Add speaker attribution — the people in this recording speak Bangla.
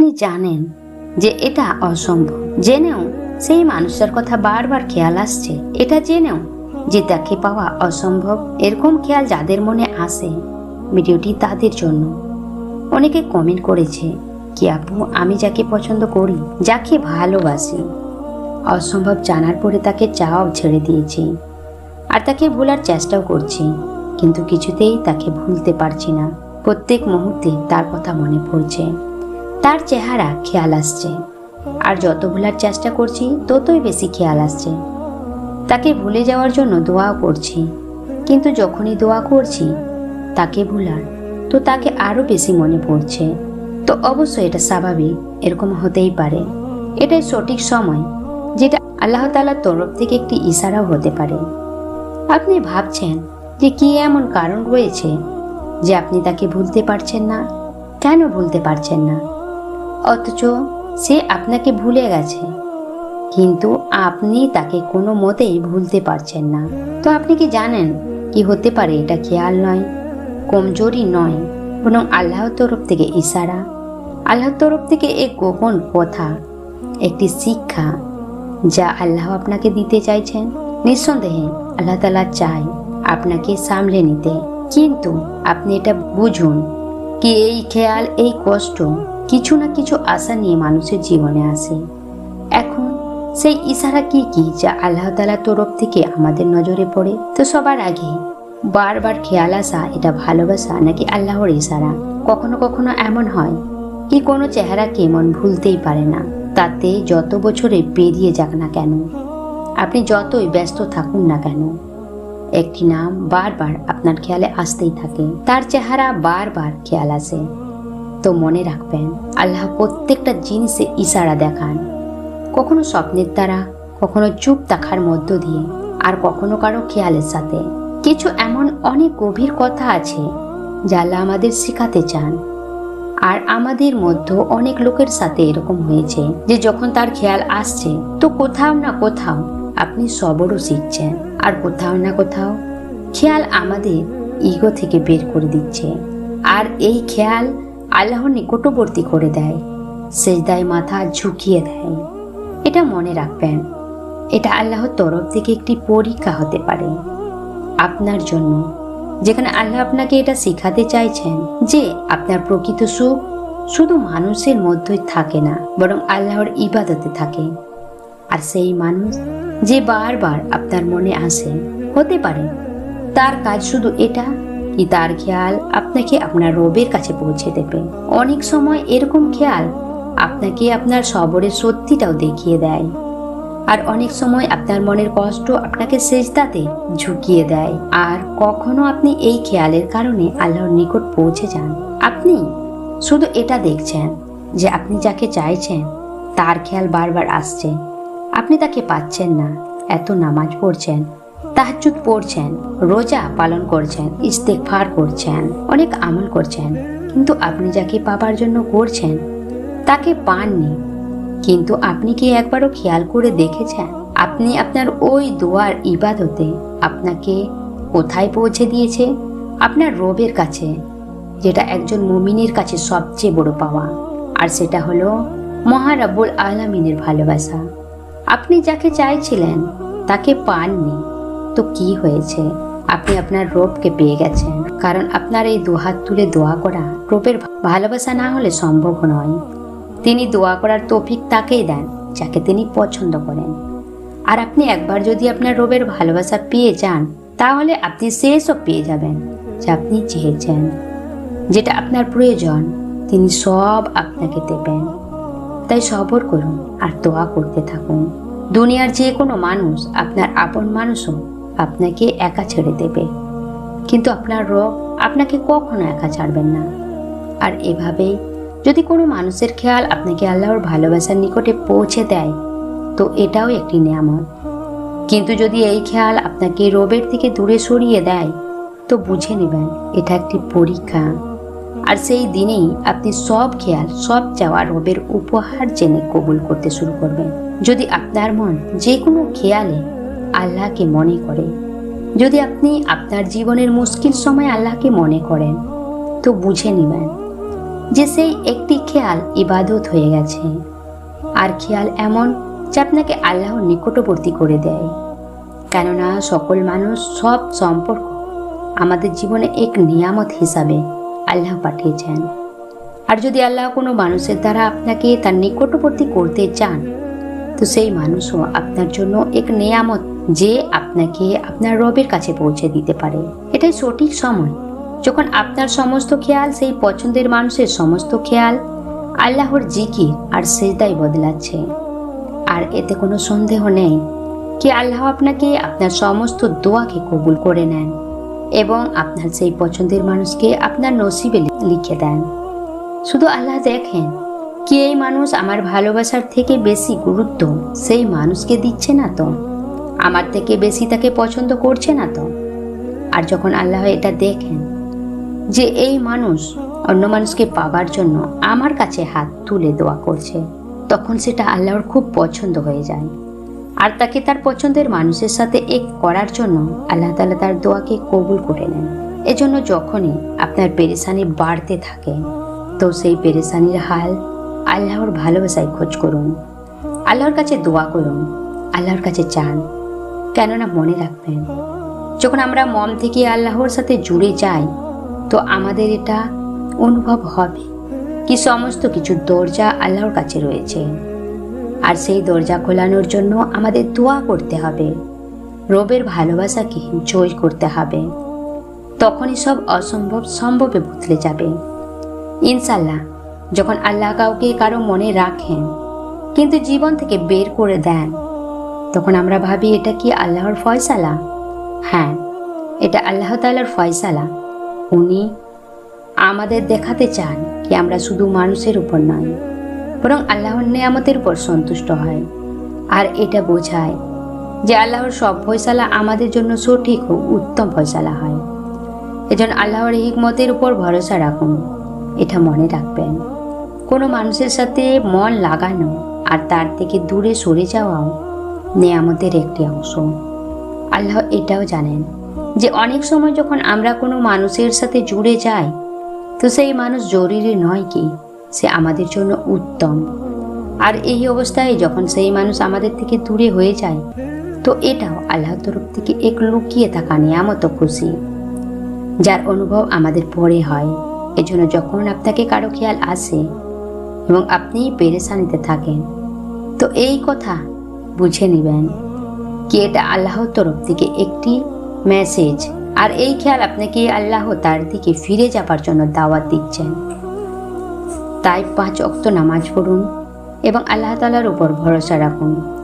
Speaker 1: আপনি জানেন যে এটা অসম্ভব। জেনেও সেই মানুষটার কথা বারবার খেয়াল আসছে। এটা জেনেও যে তাকে পাওয়া অসম্ভব এরকম খেয়াল যাদের মনে আসে ভিডিওটি তাদের জন্য। অনেকে কমেন্ট করেছে, কি আপু, আমি যাকে পছন্দ করি, যাকে ভালোবাসি, অসম্ভব জানার পরে তাকে চাও ছেড়ে দিয়েছি আর তাকে ভোলার চেষ্টাও করছি, কিন্তু কিছুতেই তাকে ভুলতে পারছি না। প্রত্যেক মুহূর্তে তার কথা মনে পড়ছে। তার চেহারা খেয়াল আসছে। আর যত ভোলার চেষ্টা করছি, ততই বেশি খেয়াল আসছে। তাকে ভুলে যাওয়ার জন্য দোয়া করছি। কিন্তু যখনই দোয়া করছি, তাকে ভুলার, তো তাকে আরও বেশি মনে পড়ছে। তো অবশ্যই এটা স্বাভাবিক, এরকম হতেই পারে। এটাই সঠিক সময়, যেটা আল্লাহ তালার তরফ থেকে একটি ইশারাও হতে পারে। আপনি ভাবছেন যে কি এমন কারণ রয়েছে যে আপনি তাকে ভুলতে পারছেন না? কেন ভুলতে পারছেন না? অথচ সে আপনাকে ভুলে গেছে। কিন্তু আপনি তাকে কোনো মতেই ভুলতে পারছেন না। তো আপনি কি জানেন কি হতে পারে এটা খেয়াল নয়, কমজোরি নয়, বরং আল্লাহর তরফ থেকে ইশারা। আল্লাহর তরফ থেকে এক গোপন কথা, একটি শিক্ষা যা আল্লাহ আপনাকে দিতে চাইছেন। নিঃসন্দেহে আল্লাহ তালা চাই আপনাকে সামলে নিতে। কিন্তু আপনি এটা বুঝুন কি এই খেয়াল, এই কষ্ট কিছু না কিছু আশা নিয়ে মানুষের জীবনে আসে। এখন সেই ইশারা কি কি যা আল্লাহ তালার তরফ থেকে আমাদের নজরে পড়ে, তো সবার আগে বারবার খেয়াল আসা, এটা ভালোবাসা নাকি আল্লাহর ইশারা? কখনো কখনো এমন হয় কি কোনো চেহারাকে মন ভুলতেই পারে না, তাতে যত বছরে পেরিয়ে যাক না কেন, আপনি যতই ব্যস্ত থাকুন না কেন, একটি নাম বারবার আপনার খেয়ালে আসতেই থাকে, তার চেহারা বারবার খেয়াল আসে। তো মনে রাখবেন, আল্লাহ প্রত্যেকটা জিনিসে ইশারা দেখান। কখনো স্বপ্নের দ্বারা, কখনো চুপ দেখার মধ্য দিয়ে, আর কখনো কারও খেয়ালের সাথে। কিছু এমন অনেক গভীর কথা আছে, যা আল্লাহ আমাদের শেখাতে চান। আর আমাদের মধ্যে অনেক লোকের সাথে এরকম হয়েছে, যে যখন তার খেয়াল আসছে, তো কোথাও না কোথাও আপনি সবরও শিখছেন, আর কোথাও না কোথাও খেয়াল আমাদের ইগো থেকে বের করে দিচ্ছে। আর এই খেয়াল আল্লাহর নিকটবর্তী করে দেয়, সেজদায় মাথা ঝুঁকিয়ে দেয়। এটা মনে রাখবেন, এটা আল্লাহর তরফ থেকে একটি পরীক্ষা হতে পারে। আপনার জন্য, যেখানে আল্লাহ আপনাকে এটা শেখাতে চাইছেন যে আপনার প্রকৃত সুখ শুধু মানুষের মধ্যেই থাকে না, বরং আল্লাহর ইবাদতে থাকে। আর সেই মানুষ যে বারবার আপনার মনে আসে, হতে পারে, তার কাজ শুধু এটা কি তার খেয়াল আপনাকে আপনার রবের কাছে পৌঁছে দেবে। অনেক সময় এরকম খেয়াল আপনাকে আপনার সবরের সত্যিটাও দেখিয়ে দেয়। আর অনেক সময় আপনার মনের কষ্ট আপনাকে সেজদাতে ঝুঁকিয়ে দেয়। আর কখনো আপনি এই খেয়ালের কারণে আল্লাহর নিকট পৌঁছে যান। আপনি শুধু এটা দেখছেন যে আপনি যাকে চাইছেন, তার খেয়াল বারবার আসছে। আপনি তাকে পাচ্ছেন না। এত নামাজ পড়ছেন তাহাজুদ পড়ছেন, রোজা পালন করছেন ইস্তেকফার করছেন, অনেক আমল করছেন। কিন্তু আপনি যাকে পাবার জন্য করছেন তাকে পাননি? কিন্তু আপনি কি একবারও খেয়াল করে দেখেছেন? আপনি আপনার ওই দোয়ার ইবাদতে আপনাকে কোথায় পৌঁছে দিয়েছে? আপনার রবের কাছে, যেটা একজন মুমিনের কাছে সবচেয়ে বড় পাওয়া। আর সেটা হলো মহারাব্বুল আলামিনের ভালোবাসা। আপনি যাকে চাইছিলেন, তাকে পাননি। তো কি হয়েছে? আপনি আপনার রবকে পেয়ে গেছেন। কারণ আপনার এই দুহাত তুলে দোয়া করা রবের ভালোবাসা না হলে সম্ভব নয়। তিনি দোয়া করার তৌফিক তাকেই দেন, যাকে তিনি পছন্দ করেন। আর আপনি একবার যদি আপনার রবের ভালোবাসা পেয়ে যান, তাহলে আপনি সেসব পেয়ে যাবেন, যা আপনি চেয়েছেন। যেটা আপনার প্রয়োজন, তিনি সব আপনাকে দেবেন। তাই সবর করুন আর দোয়া করতে থাকুন। দুনিয়ার যে কোনো মানুষ আপনার আপন মানুষও আপনাকে একা ছেড়ে দেবে। কিন্তু আপনার রোগ আপনাকে কখনো একা ছাড়বেন না। আর এভাবেই যদি কোনো মানুষের খেয়াল আপনাকে আল্লাহর ভালোবাসার নিকটে পৌঁছে দেয়, তো এটাও একটি নিয়ামত। কিন্তু যদি এই খেয়াল আপনাকে রোবের থেকে দূরে সরিয়ে দেয়, তো বুঝে নেবেন এটা একটি পরীক্ষা। আর সেই দিনেই আপনি সব খেয়াল, সব চাওয়া রবের উপহার জেনে কবুল করতে শুরু করবেন। যদি আপনার মন যে কোনো খেয়ালে আল্লাহকে মনে করে। যদি আপনি আপনার জীবনের মুশকিল সময় আল্লাহকে মনে করেন, তো বুঝে নেবেন যে সেই একটি খেয়াল ইবাদত হয়ে গেছে। আর খেয়াল এমন যা আপনাকে আল্লাহর নিকটবর্তী করে দেয়। কেননা সকল মানুষ সব সম্পর্ক আমাদের জীবনে এক নিয়ামত হিসাবে আল্লাহ পাঠিয়েছেন। আর যদি আল্লাহ কোনো মানুষের দ্বারা আপনাকে তার নিকটবর্তী করতে চান, তো সেই মানুষও আপনার জন্য এক নেয়ামত যে আপনাকে আপনার রবের কাছে পৌঁছে দিতে পারে। এটাই সঠিক সময়। যখন আপনার সমস্ত খেয়াল সেই পছন্দের মানুষের সমস্ত খেয়াল, আল্লাহর জিকির আর সেজদাই বদলাচ্ছে। আর এতে কোনো সন্দেহ নেই কি আল্লাহ আপনাকে আপনার সমস্ত দোয়াকে কবুল করে নেন এবং আপনার সেই পছন্দের মানুষকে আপনার নসিবে লিখে দেন। শুধু আল্লাহ দেখেন কি এই মানুষ আমার ভালোবাসার থেকে বেশি গুরুত্ব, সেই মানুষকে দিচ্ছে না তো? আমার থেকে বেশি তাকে পছন্দ করছে না তো? আর যখন আল্লাহ এটা দেখেন যে এই মানুষ অন্য মানুষকে পাবার জন্য আমার কাছে হাত তুলে দোয়া করছে, তখন সেটা আল্লাহর খুব পছন্দ হয়ে যায়। আর তাকে তার পছন্দের মানুষের সাথে এক করার জন্য আল্লাহ তালা তার দোয়াকে কবুল করে নেন। এজন্য যখনই আপনার পেরেশানি বাড়তে থাকে, তো সেই পেরেশানির হাল আল্লাহর ভালোবাসায় খোঁজ করুন। আল্লাহর কাছে দোয়া করুন, আল্লাহর কাছে চান। কেননা মনে রাখবেন, যখন আমরা মম থেকে আল্লাহর সাথে জুড়ে যাই, তো আমাদের এটা অনুভব হবে কি সমস্ত কিছু দরজা আল্লাহর কাছে রয়েছে। আর সেই দরজা খোলানোর জন্য আমাদের দোয়া করতে হবে, রবের ভালোবাসাকে জয় করতে হবে। তখনই সব অসম্ভব সম্ভবে বদলে যাবে। ইনশাল্লাহ যখন আল্লাহ কাউকে কারও মনে রাখেন, কিন্তু জীবন থেকে বের করে দেন তখন আমরা ভাবি, এটা কি আল্লাহর ফয়সালা? হ্যাঁ এটা আল্লাহ তাআলার ফয়সালা। উনি আমাদের দেখাতে চান কি আমরা শুধু মানুষের উপর নয়, বরং আল্লাহর নেয়ামতের উপর সন্তুষ্ট হয়। আর এটা বোঝায় যে আল্লাহর সব ফয়সালা আমাদের জন্য সঠিক ও উত্তম ফয়সালা হয়। এজন্য আল্লাহর হিকমতের উপর ভরসা রাখুন, এটা মনে রাখবেন। কোনো মানুষের সাথে মন লাগানো আর তার থেকে দূরে সরে যাওয়াও নেয়ামতের একটি অংশ। আল্লাহ এটাও জানেন যে অনেক সময় যখন আমরা কোনো মানুষের সাথে জুড়ে যাই, তো সেই মানুষ জরুরি নয় কি, সে আমাদের জন্য উত্তম। আর এই অবস্থায় যখন সেই মানুষ আমাদের থেকে দূরে হয়ে যায়, তো এটাও আল্লাহর তরফ থেকে এক লুকিয়ে থাকা নিয়ামত খুশি, যার অনুভব আমাদের পরে হয়। এজন্য যখন আপনাকে কারও খেয়াল আসে এবং আপনি পেরেশানিতে থাকেন, তো এই কথা বুঝে নেবেন। কি এটা আল্লাহর তরফ থেকে একটি মেসেজ আর এই খেয়াল আপনাকে আল্লাহ তার দিকে ফিরে যাবার জন্য দাওয়াত দিচ্ছেন? তাই পাঁচ অক্ত নামাজ পড়ুন এবং আল্লাহ তালার উপর ভরসা রাখুন।